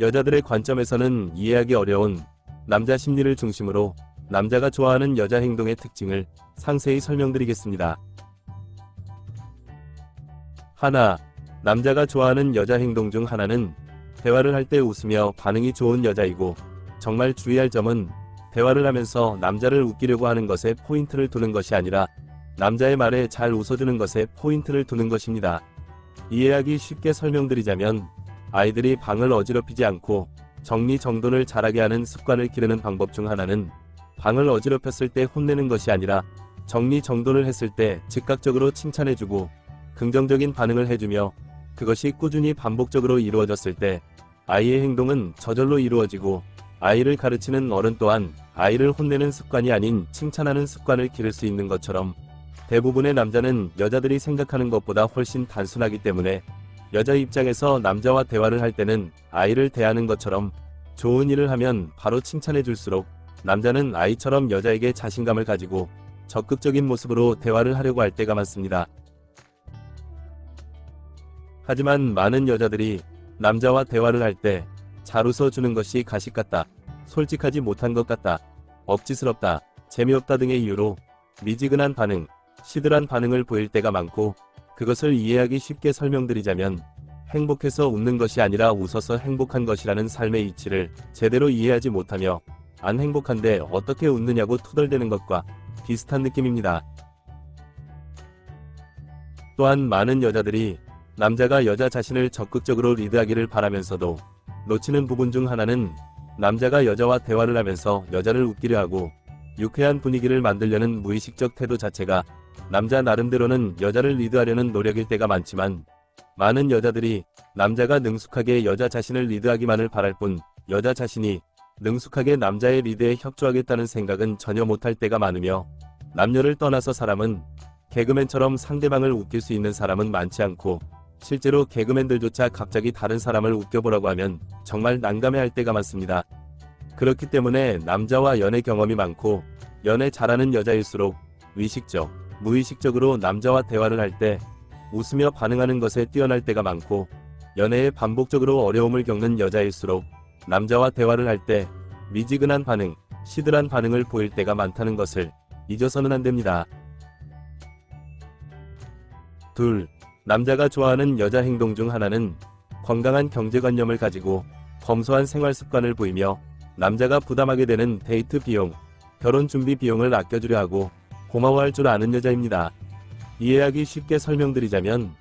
여자들의 관점에서는 이해하기 어려운 남자 심리를 중심으로 남자가 좋아하는 여자 행동의 특징을 상세히 설명드리겠습니다. 하나, 남자가 좋아하는 여자 행동 중 하나는 대화를 할 때 웃으며 반응이 좋은 여자이고 정말 주의할 점은 대화를 하면서 남자를 웃기려고 하는 것에 포인트를 두는 것이 아니라 남자의 말에 잘 웃어주는 것에 포인트를 두는 것입니다. 이해하기 쉽게 설명드리자면 아이들이 방을 어지럽히지 않고 정리정돈을 잘하게 하는 습관을 기르는 방법 중 하나는 방을 어지럽혔을 때 혼내는 것이 아니라 정리정돈을 했을 때 즉각적으로 칭찬해주고 긍정적인 반응을 해주며 그것이 꾸준히 반복적으로 이루어졌을 때 아이의 행동은 저절로 이루어지고 아이를 가르치는 어른 또한 아이를 혼내는 습관이 아닌 칭찬하는 습관을 기를 수 있는 것처럼 대부분의 남자는 여자들이 생각하는 것보다 훨씬 단순하기 때문에 여자 입장에서 남자와 대화를 할 때는 아이를 대하는 것처럼 좋은 일을 하면 바로 칭찬해 줄수록 남자는 아이처럼 여자에게 자신감을 가지고 적극적인 모습으로 대화를 하려고 할 때가 많습니다. 하지만 많은 여자들이 남자와 대화를 할 때 잘 웃어주는 것이 가식 같다, 솔직하지 못한 것 같다, 억지스럽다, 재미없다 등의 이유로 미지근한 반응, 시들한 반응을 보일 때가 많고 그것을 이해하기 쉽게 설명드리자면 행복해서 웃는 것이 아니라 웃어서 행복한 것이라는 삶의 이치를 제대로 이해하지 못하며 안 행복한데 어떻게 웃느냐고 투덜대는 것과 비슷한 느낌입니다. 또한 많은 여자들이 남자가 여자 자신을 적극적으로 리드하기를 바라면서도 놓치는 부분 중 하나는 남자가 여자와 대화를 하면서 여자를 웃기려 하고 유쾌한 분위기를 만들려는 무의식적 태도 자체가 남자 나름대로는 여자를 리드하려는 노력일 때가 많지만 많은 여자들이 남자가 능숙하게 여자 자신을 리드하기만을 바랄 뿐 여자 자신이 능숙하게 남자의 리드에 협조하겠다는 생각은 전혀 못할 때가 많으며 남녀를 떠나서 사람은 개그맨처럼 상대방을 웃길 수 있는 사람은 많지 않고 실제로 개그맨들조차 갑자기 다른 사람을 웃겨보라고 하면 정말 난감해할 때가 많습니다. 그렇기 때문에 남자와 연애 경험이 많고 연애 잘하는 여자일수록 의식적, 무의식적으로 남자와 대화를 할 때 웃으며 반응하는 것에 뛰어날 때가 많고 연애에 반복적으로 어려움을 겪는 여자일수록 남자와 대화를 할 때 미지근한 반응, 시들한 반응을 보일 때가 많다는 것을 잊어서는 안 됩니다. 둘, 남자가 좋아하는 여자 행동 중 하나는 건강한 경제관념을 가지고 검소한 생활 습관을 보이며 남자가 부담하게 되는 데이트 비용, 결혼 준비 비용을 아껴주려 하고 고마워할 줄 아는 여자입니다. 이해하기 쉽게 설명드리자면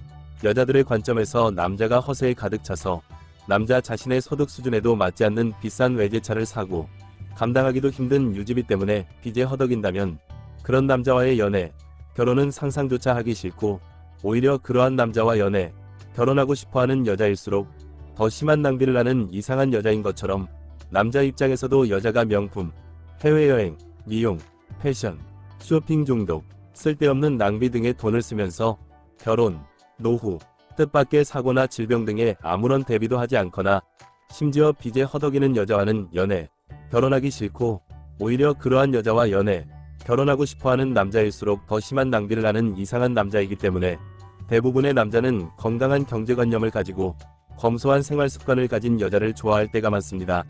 여자들의 관점에서 남자가 허세에 가득 차서 남자 자신의 소득 수준에도 맞지 않는 비싼 외제차를 사고 감당하기도 힘든 유지비 때문에 빚에 허덕인다면 그런 남자와의 연애, 결혼은 상상조차 하기 싫고 오히려 그러한 남자와 연애, 결혼하고 싶어 하는 여자일수록 더 심한 낭비를 하는 이상한 여자인 것처럼 남자 입장에서도 여자가 명품, 해외여행, 미용, 패션, 쇼핑 중독, 쓸데없는 낭비 등의 돈을 쓰면서 결혼, 노후, 뜻밖의 사고나 질병 등에 아무런 대비도 하지 않거나 심지어 빚에 허덕이는 여자와는 연애, 결혼하기 싫고 오히려 그러한 여자와 연애, 결혼하고 싶어하는 남자일수록 더 심한 낭비를 하는 이상한 남자이기 때문에 대부분의 남자는 건강한 경제관념을 가지고 검소한 생활 습관을 가진 여자를 좋아할 때가 많습니다.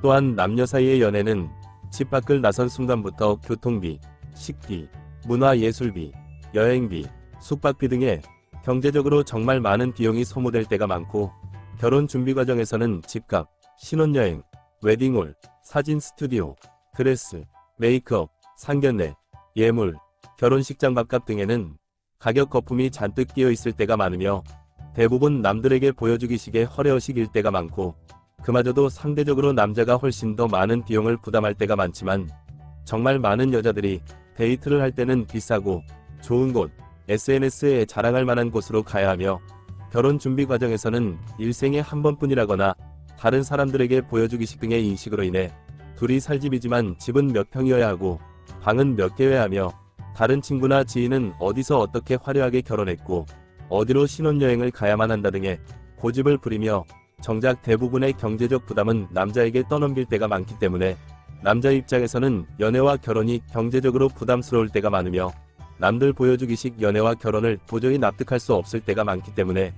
또한 남녀 사이의 연애는 집 밖을 나선 순간부터 교통비, 식비, 문화예술비, 여행비, 숙박비 등의 경제적으로 정말 많은 비용이 소모될 때가 많고 결혼 준비 과정에서는 집값, 신혼여행, 웨딩홀, 사진 스튜디오, 드레스, 메이크업, 상견례, 예물, 결혼식장 밥값 등에는 가격 거품이 잔뜩 끼어 있을 때가 많으며 대부분 남들에게 보여주기식의 허례허식일 때가 많고 그마저도 상대적으로 남자가 훨씬 더 많은 비용을 부담할 때가 많지만 정말 많은 여자들이 데이트를 할 때는 비싸고 좋은 곳, SNS에 자랑할 만한 곳으로 가야 하며 결혼 준비 과정에서는 일생에 한 번뿐이라거나 다른 사람들에게 보여주기식 등의 인식으로 인해 둘이 살 집이지만 집은 몇 평이어야 하고 방은 몇 개여야 하며 다른 친구나 지인은 어디서 어떻게 화려하게 결혼했고 어디로 신혼여행을 가야만 한다 등의 고집을 부리며 정작 대부분의 경제적 부담은 남자에게 떠넘길 때가 많기 때문에 남자 입장에서는 연애와 결혼이 경제적으로 부담스러울 때가 많으며 남들 보여주기식 연애와 결혼을 도저히 납득할 수 없을 때가 많기 때문에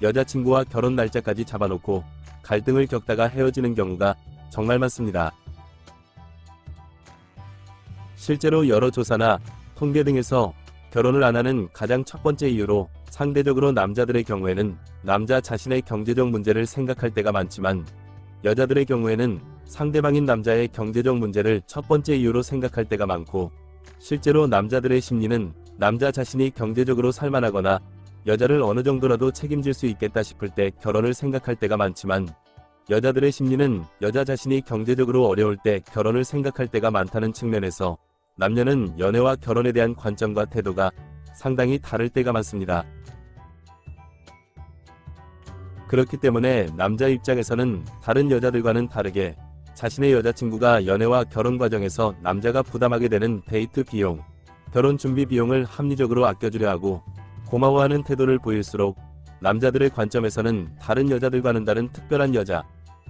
여자친구와 결혼 날짜까지 잡아놓고 갈등을 겪다가 헤어지는 경우가 정말 많습니다. 실제로 여러 조사나 통계 등에서 결혼을 안 하는 가장 첫 번째 이유로 상대적으로 남자들의 경우에는 남자 자신의 경제적 문제를 생각할 때가 많지만 여자들의 경우에는 상대방인 남자의 경제적 문제를 첫 번째 이유로 생각할 때가 많고 실제로 남자들의 심리는 남자 자신이 경제적으로 살만하거나 여자를 어느 정도라도 책임질 수 있겠다 싶을 때 결혼을 생각할 때가 많지만 여자들의 심리는 여자 자신이 경제적으로 어려울 때 결혼을 생각할 때가 많다는 측면에서 남녀는 연애와 결혼에 대한 관점과 태도가 상당히 다를 때가 많습니다. 그렇기 때문에 남자 입장에서는 다른 여자들과는 다르게 자신의 여자친구가 연애와 결혼 과정에서 남자가 부담하게 되는 데이트 비용, 결혼 준비 비용을 합리적으로 아껴주려 하고 고마워하는 태도를 보일수록 남자들의 관점에서는 다른 여자들과는 다른 특별한 여자,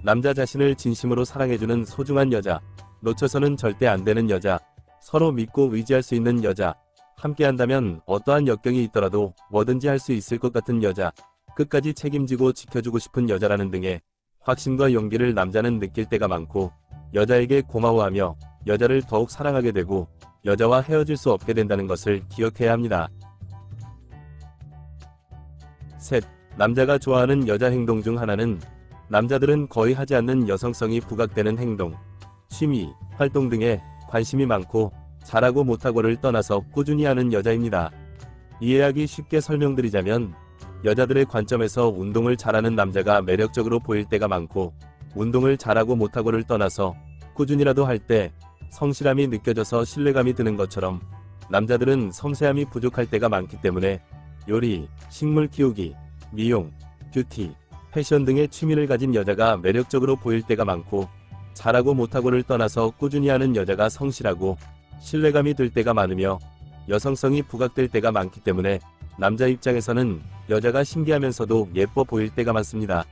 남자 자신을 진심으로 사랑해주는 소중한 여자, 놓쳐서는 절대 안 되는 여자, 서로 믿고 의지할 수 있는 여자, 함께 한다면 어떠한 역경이 있더라도 뭐든지 할 수 있을 것 같은 여자, 끝까지 책임지고 지켜주고 싶은 여자라는 등의 확신과 용기를 남자는 느낄 때가 많고 여자에게 고마워하며 여자를 더욱 사랑하게 되고 여자와 헤어질 수 없게 된다는 것을 기억해야 합니다. 셋. 남자가 좋아하는 여자 행동 중 하나는 남자들은 거의 하지 않는 여성성이 부각되는 행동, 취미, 활동 등에 관심이 많고 잘하고 못하고를 떠나서 꾸준히 하는 여자입니다. 이해하기 쉽게 설명드리자면 여자들의 관점에서 운동을 잘하는 남자가 매력적으로 보일 때가 많고 운동을 잘하고 못하고를 떠나서 꾸준히라도 할 때 성실함이 느껴져서 신뢰감이 드는 것처럼 남자들은 섬세함이 부족할 때가 많기 때문에 요리, 식물 키우기, 미용, 뷰티, 패션 등의 취미를 가진 여자가 매력적으로 보일 때가 많고 잘하고 못하고를 떠나서 꾸준히 하는 여자가 성실하고 신뢰감이 들 때가 많으며 여성성이 부각될 때가 많기 때문에 남자 입장에서는 여자가 신기하면서도 예뻐 보일 때가 많습니다.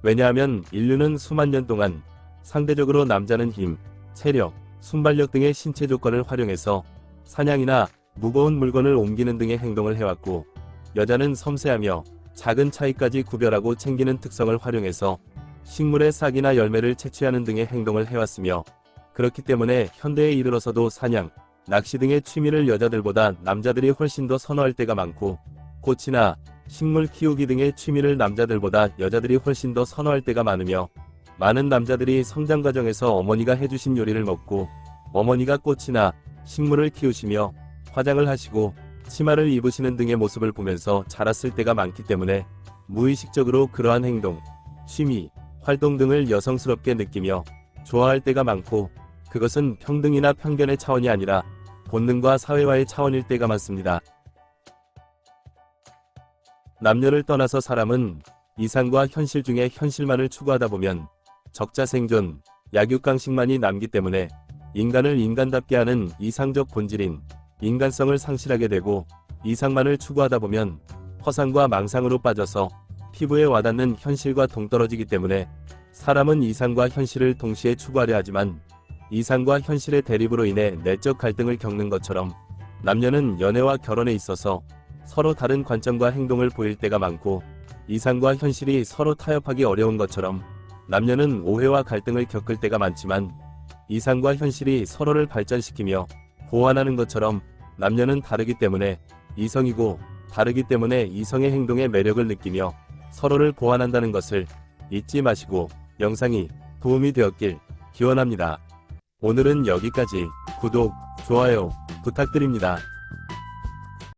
왜냐하면 인류는 수만 년 동안 상대적으로 남자는 힘, 체력, 순발력 등의 신체 조건을 활용해서 사냥이나 무거운 물건을 옮기는 등의 행동을 해왔고 여자는 섬세하며 작은 차이까지 구별하고 챙기는 특성을 활용해서 식물의 싹이나 열매를 채취하는 등의 행동을 해왔으며 그렇기 때문에 현대에 이르러서도 사냥, 낚시 등의 취미를 여자들보다 남자들이 훨씬 더 선호할 때가 많고 꽃이나 식물 키우기 등의 취미를 남자들보다 여자들이 훨씬 더 선호할 때가 많으며 많은 남자들이 성장 과정에서 어머니가 해주신 요리를 먹고 어머니가 꽃이나 식물을 키우시며 화장을 하시고 치마를 입으시는 등의 모습을 보면서 자랐을 때가 많기 때문에 무의식적으로 그러한 행동, 취미, 활동 등을 여성스럽게 느끼며 좋아할 때가 많고 그것은 평등이나 편견의 차원이 아니라 본능과 사회화의 차원일 때가 많습니다. 남녀를 떠나서 사람은 이상과 현실 중에 현실만을 추구하다 보면 적자 생존, 약육강식만이 남기 때문에 인간을 인간답게 하는 이상적 본질인 인간성을 상실하게 되고 이상만을 추구하다 보면 허상과 망상으로 빠져서 피부에 와닿는 현실과 동떨어지기 때문에 사람은 이상과 현실을 동시에 추구하려 하지만 이상과 현실의 대립으로 인해 내적 갈등을 겪는 것처럼 남녀는 연애와 결혼에 있어서 서로 다른 관점과 행동을 보일 때가 많고 이상과 현실이 서로 타협하기 어려운 것처럼 남녀는 오해와 갈등을 겪을 때가 많지만 이상과 현실이 서로를 발전시키며 보완하는 것처럼 남녀는 다르기 때문에 이성이고 다르기 때문에 이성의 행동에 매력을 느끼며 서로를 보완한다는 것을 잊지 마시고 영상이 도움이 되었길 기원합니다. 오늘은 여기까지 구독, 좋아요 부탁드립니다.